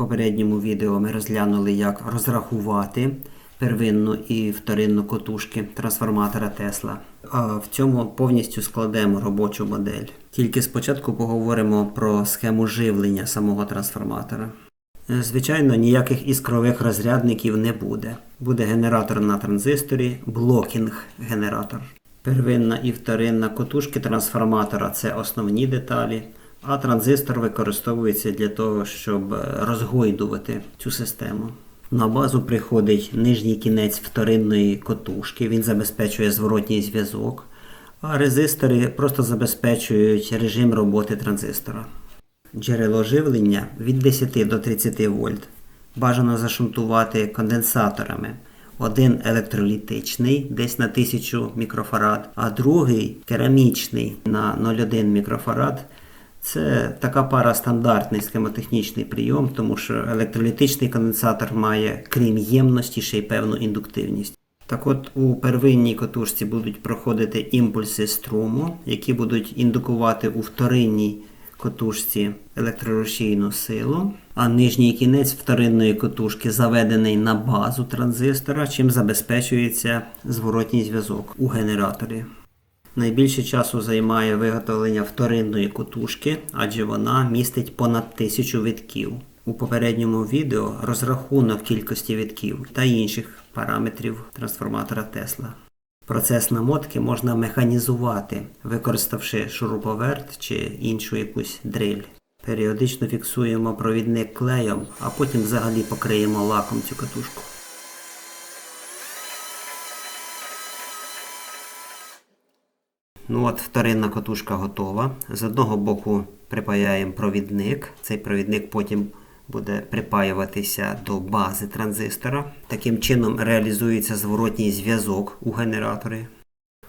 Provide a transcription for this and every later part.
попередньому відео ми розглянули, як розрахувати первинну і вторинну котушки трансформатора Тесла. А в цьому повністю складемо робочу модель. Тільки спочатку поговоримо про схему живлення самого трансформатора. Е, Звичайно, ніяких іскрових розрядників не буде. Буде генератор на транзисторі, блокінг-генератор. Первинна і вторинна котушки трансформатора це основні деталі, а транзистор використовується для того, щоб е, розгойдувати цю систему. На базу приходить нижній кінець вторинної котушки, він забезпечує зворотній зв'язок, а резистори просто забезпечують режим роботи транзистора. Джерело живлення від 10 до 30 вольт. Бажано зашунтувати конденсаторами. Один електролітичний десь на 1000 мікрофарад, а другий керамічний на 0,1 мікрофарад. Це така пара стандартний схемотехнічний прийом, тому що електролітичний конденсатор має, крім ємності, ще й певну індуктивність. Так от у первинній котушці будуть проходити імпульси струму, які будуть індукувати у вторинній котушці електрорушійну силу, а нижній кінець вторинної котушки заведений на базу транзистора, чим забезпечується зворотній зв'язок у генераторі. Найбільше часу займає виготовлення вторинної котушки, адже вона містить понад 1000 витків. У попередньому відео розрахунок кількості витків та інших параметрів трансформатора Тесла. Процес намотки можна механізувати, використавши шуруповерт чи іншу якусь дриль. Періодично фіксуємо провідник клеєм, а потім взагалі покриємо лаком цю катушку. Ну от вторинна катушка готова. З одного боку припаяємо провідник. Цей провідник потім буде припаюватися до бази транзистора. Таким чином реалізується зворотній зв'язок у генераторі.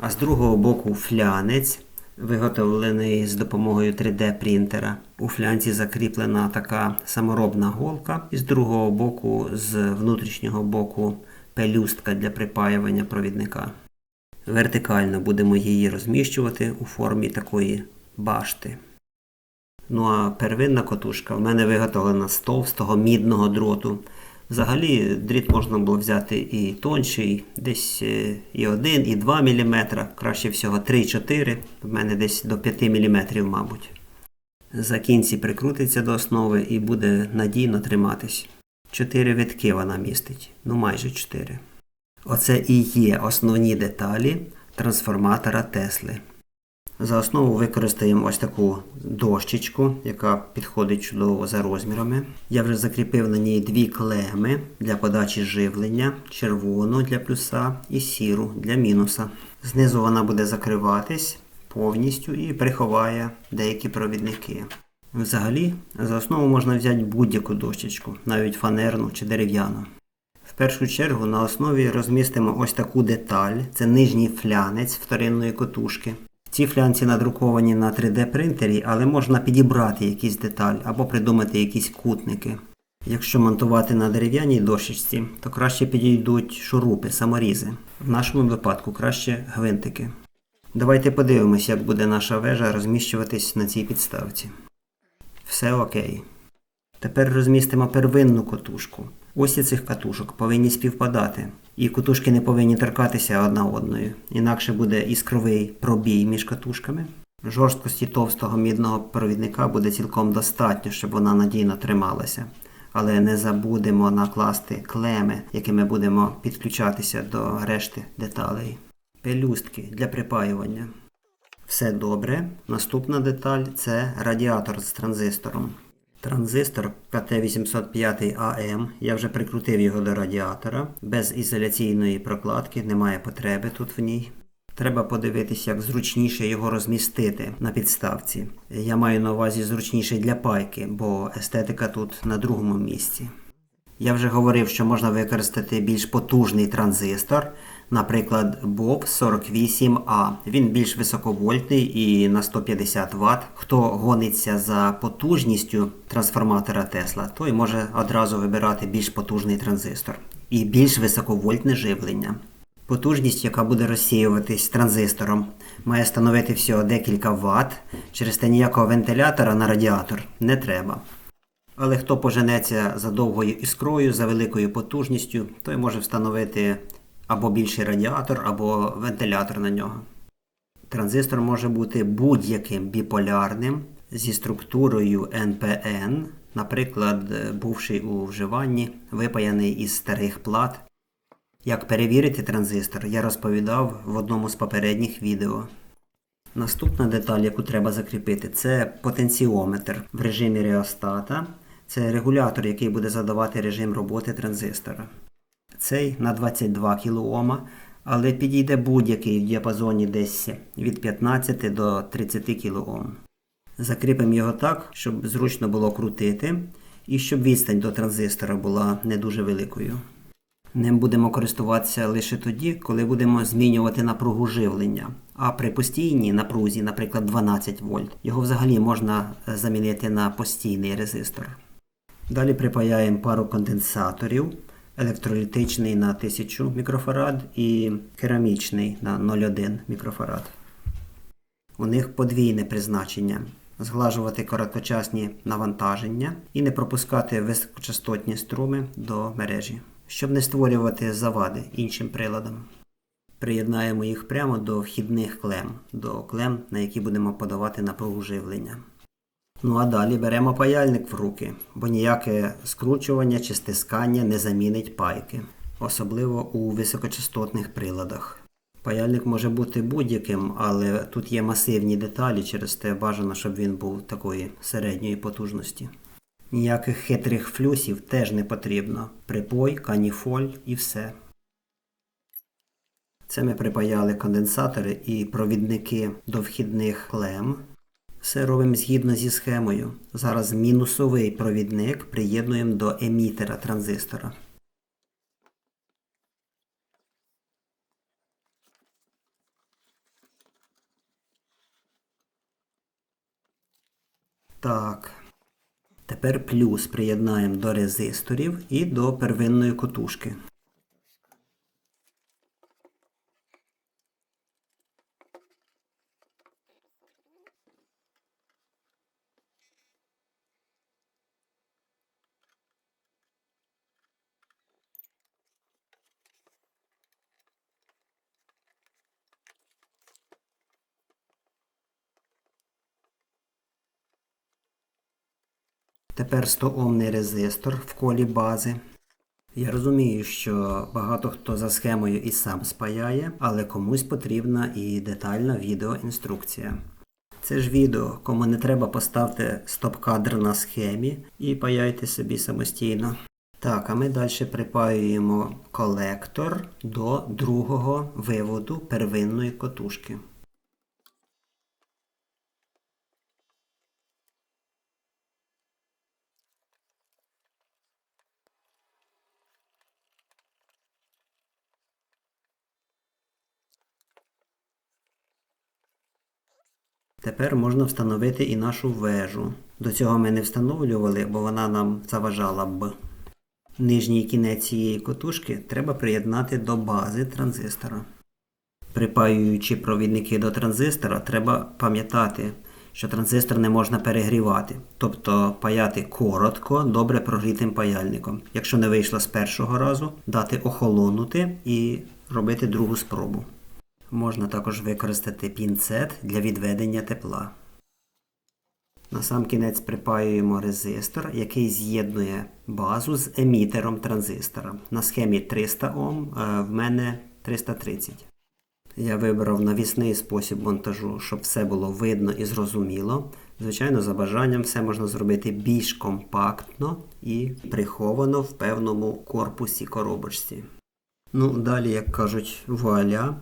А з другого боку флянець, виготовлений з допомогою 3D принтера. У флянці закріплена така саморобна голка, і з другого боку, з внутрішнього боку, пелюстка для припаювання провідника. Вертикально будемо її розміщувати у формі такої башти. Ну а первинна котушка в мене виготовлена з товстого мідного дроту. Взагалі дріт можна було взяти і тонший, десь е, і 1, і 2 мм, краще всього 3-4, в мене десь до 5 мм, мабуть. За кінці прикрутиться до основи і буде надійно триматись. Чотири витки вона містить, ну майже 4. Оце і є основні деталі трансформатора Тесли. За основу використаємо ось таку дощечку, яка підходить чудово за розмірами. Я вже закріпив на ній дві клеми для подачі живлення, червону для плюса і сіру для мінуса. Знизу вона буде закриватись повністю і приховає деякі провідники. Взагалі, за основу можна взяти будь-яку дощечку, навіть фанерну чи дерев'яну. В першу чергу на основі розмістимо ось таку деталь, це нижній флянець вторинної котушки. Ці флянці надруковані на 3D принтері, але можна підібрати якісь деталь або придумати якісь кутники. Якщо монтувати на дерев'яній дощечці, то краще підійдуть шурупи, саморізи. В нашому випадку краще гвинтики. Давайте подивимось, як буде наша вежа розміщуватись на цій підставці. Все окей. Тепер розмістимо первинну котушку. Осі цих катушок повинні співпадати, і катушки не повинні торкатися одна одною, інакше буде іскровий пробій між катушками. Жорсткості товстого мідного провідника буде цілком достатньо, щоб вона надійно трималася. Але не забудемо накласти клеми, якими будемо підключатися до решти деталей. Пелюстки для припаювання. Все добре. Наступна деталь це радіатор з транзистором. Транзистор КТ805AM, я вже прикрутив його до радіатора. Без ізоляційної прокладки, немає потреби тут в ній. Треба подивитися, як зручніше його розмістити на підставці. Я маю на увазі зручніше для пайки, бо естетика тут на другому місці. Я вже говорив, що можна використати більш потужний транзистор, наприклад, BOB 48A. Він більш високовольтний і на 150 Вт. Хто гониться за потужністю трансформатора Tesla, той може одразу вибирати більш потужний транзистор і більш високовольтне живлення. Потужність, яка буде розсіюватись транзистором, має становити всього декілька Вт. Через те ніякого вентилятора на радіатор не треба. Але хто поженеться за довгою іскрою, за великою потужністю, той може встановити або більший радіатор, або вентилятор на нього. Транзистор може бути будь-яким біполярним зі структурою NPN, наприклад, бувший у вживанні, випаяний із старих плат. Як перевірити транзистор, я розповідав в одному з попередніх відео. Наступна деталь, яку треба закріпити, це потенціометр в режимі реостата. Це регулятор, який буде задавати режим роботи транзистора. Цей на 22 кОм, але підійде будь-який в діапазоні десь від 15 до 30 кОм. Закріпимо його так, щоб зручно було крутити, і щоб відстань до транзистора була не дуже великою. Ним будемо користуватися лише тоді, коли будемо змінювати напругу живлення. А при постійній напрузі, наприклад, 12 вольт, його взагалі можна замінити на постійний резистор. Далі припаяємо пару конденсаторів, електролітичний на 1000 мікрофарад і керамічний на 0,1 мікрофарад. У них подвійне призначення зглажувати короткочасні навантаження і не пропускати високочастотні струми до мережі, щоб не створювати завади іншим приладам. Приєднаємо їх прямо до вхідних клем, до клем, на які будемо подавати напругу живлення. Ну а далі беремо паяльник в руки, бо ніяке скручування чи стискання не замінить пайки, особливо у високочастотних приладах. Паяльник може бути будь-яким, але тут є масивні деталі, через те бажано, щоб він був такої середньої потужності. Ніяких хитрих флюсів теж не потрібно. Припой, каніфоль і все. Це ми припаяли конденсатори і провідники до вхідних клем. Все робимо згідно зі схемою. Зараз мінусовий провідник приєднуємо до емітера транзистора. Так. Тепер плюс приєднаємо до резисторів і до первинної котушки. Тепер 100 омний резистор в колі бази. Я розумію, що багато хто за схемою і сам спаяє, але комусь потрібна і детальна відеоінструкція. Це ж відео, кому не треба поставте стоп-кадр на схемі і паяйте собі самостійно. Так, а ми далі припаюємо колектор до другого виводу первинної котушки. Тепер можна встановити і нашу вежу. До цього ми не встановлювали, бо вона нам заважала б. Нижній кінець цієї котушки треба приєднати до бази транзистора. Припаюючи провідники до транзистора, треба пам'ятати, що транзистор не можна перегрівати, тобто паяти коротко, добре прогрітим паяльником. Якщо не вийшло з першого разу, дати охолонути і робити другу спробу. Можна також використати пінцет для відведення тепла. На сам кінець припаюємо резистор, який з'єднує базу з емітером транзистора. На схемі 300 Ом, в мене 330. Я вибрав навісний спосіб монтажу, щоб все було видно і зрозуміло. Звичайно, за бажанням все можна зробити більш компактно і приховано в певному корпусі коробочці. Ну, далі, як кажуть, вуаля.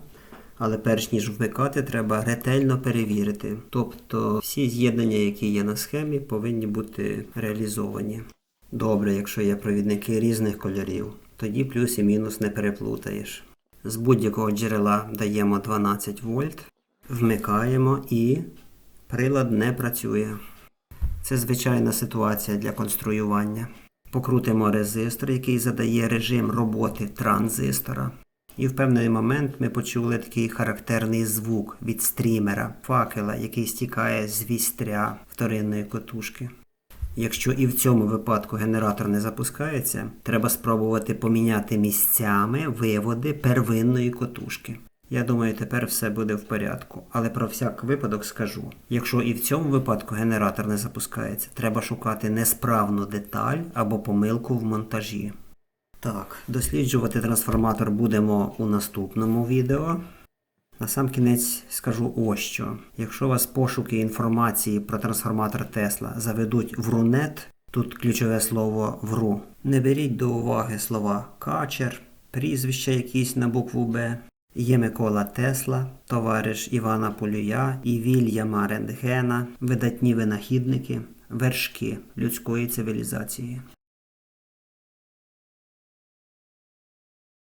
Але перш ніж вмикати, треба ретельно перевірити. Тобто всі з'єднання, які є на схемі, повинні бути реалізовані. Добре, якщо є провідники різних кольорів, тоді плюс і мінус не переплутаєш. З будь-якого джерела даємо 12 вольт, вмикаємо і прилад не працює. Це звичайна ситуація для конструювання. Покрутимо резистор, який задає режим роботи транзистора. І в певний момент ми почули такий характерний звук від стрімера, факела, який стікає з вістря вторинної котушки. Якщо і в цьому випадку генератор не запускається, треба спробувати поміняти місцями виводи первинної котушки. Я думаю, тепер все буде в порядку, але про всяк випадок скажу: якщо і в цьому випадку генератор не запускається, треба шукати несправну деталь або помилку в монтажі. Так, досліджувати трансформатор будемо у наступному відео. На сам кінець скажу ось що. Якщо вас пошуки інформації про трансформатор Тесла заведуть в Рунет, тут ключове слово вру. Не беріть до уваги слова качер, прізвища якісь на букву Б. Є Микола Тесла, товариш Івана Полюя і Вільяма Рентгена, видатні винахідники, вершки людської цивілізації.